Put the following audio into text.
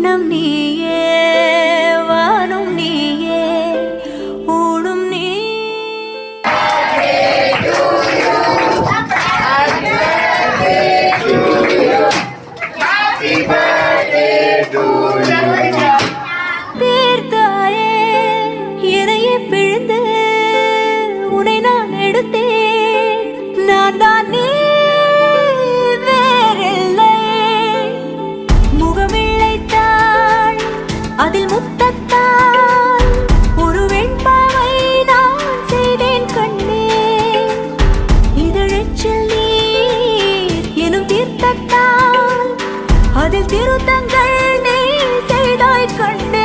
வண்ணம் நீயே திருத்தங்கள் நீ செய்தாய் கண்டு.